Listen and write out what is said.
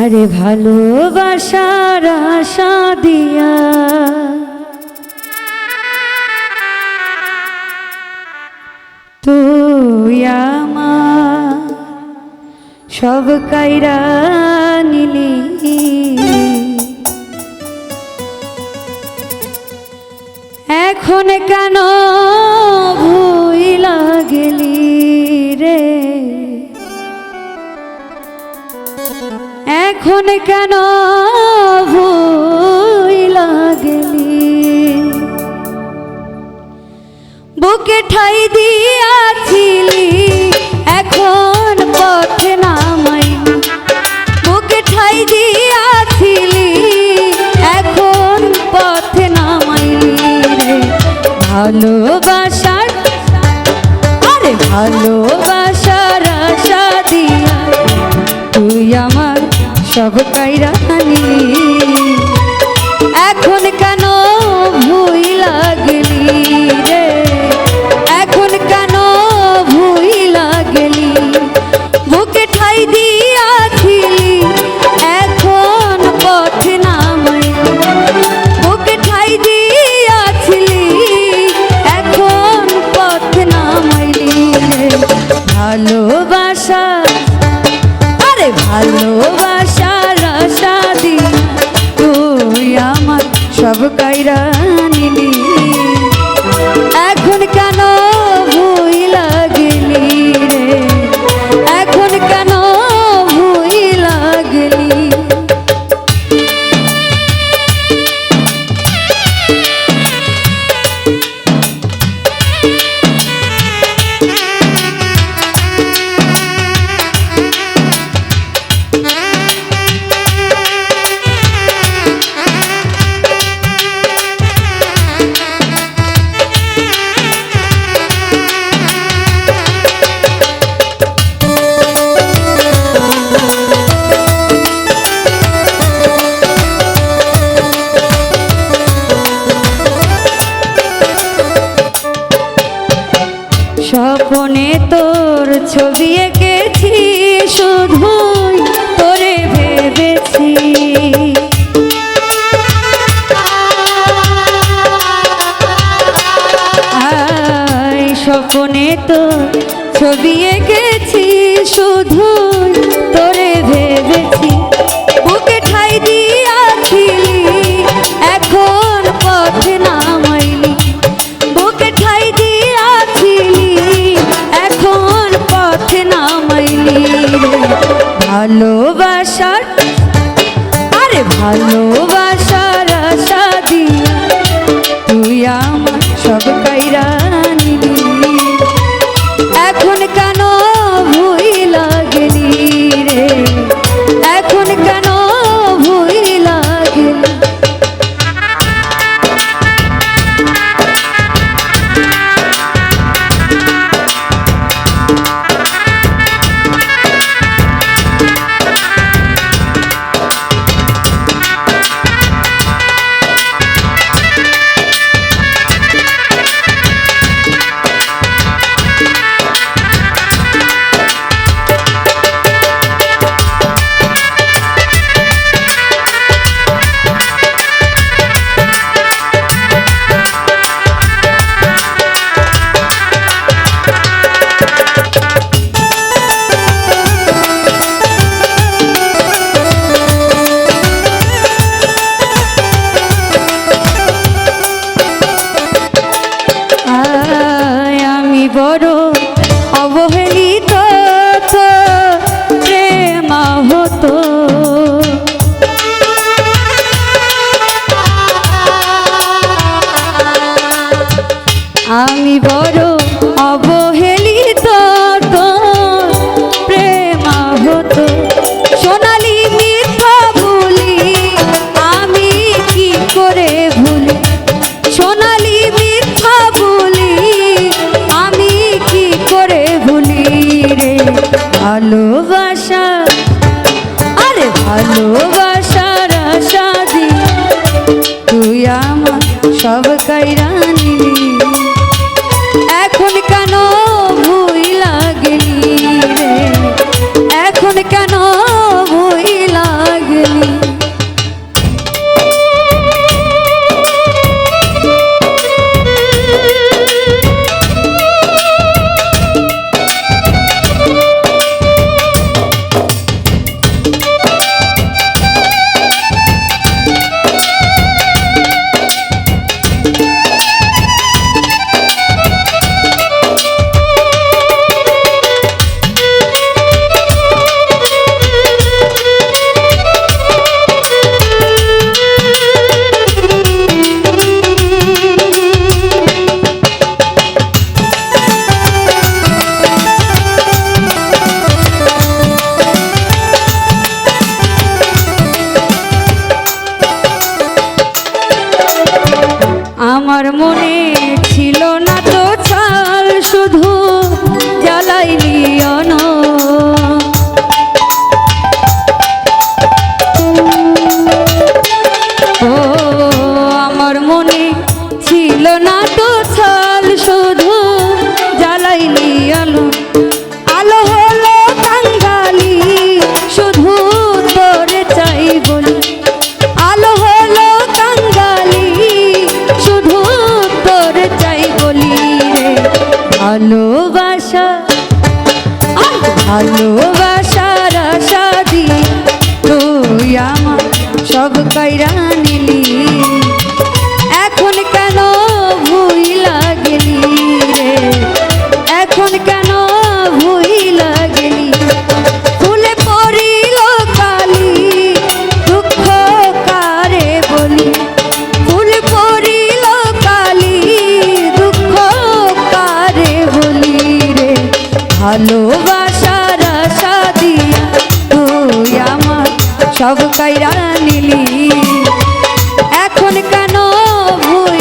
আরে ভালোবাসার আশা দিয়া। তুই আমার সব কাইরা নিলি। এখন কেন এখন কেন ভুইলা গেলি বুকে ঠাই দিয়াছিলি, এখন পথে নামাই বুকে ঠাই দিয়াছিলি, এখন পথে নামাইলি রে। ভালোবাসার, আরে ভালোবাসার আশা দিয়া সব কাইরা নিলি এখন কেন ভুই লাগলি রে? এখন কেন ভুই লাগলি? বুকে ঠাই দিয়াছিলি, এখন পথ নামাই। বুকে ঠাই দিয়াছিলি, এখন পথ নামাইলি রে। ভালোবাসা, আরে ভালোবাসার সব কাইরা নিলি। স্বপনে তোর ছবি এঁকেছি শুধু তোরে ভেবেছি। স্বপনে তোর ছবি এঁকেছি শুধুই ভালোবাসার আশা দিয়া তুই আমার সব কাইরা আমি বড় অবহেলিত সোনালি আমি কি করে সোনালি আমি কি করে রে? আরে ভালোবাসার আশা তুই আমার সব কাইরা ভালোবাসার আশা দিয়ে তুই আমার সব কাইরা আশা দিয়া তুই সব কাইরা নিলি। এখন কেন ভুল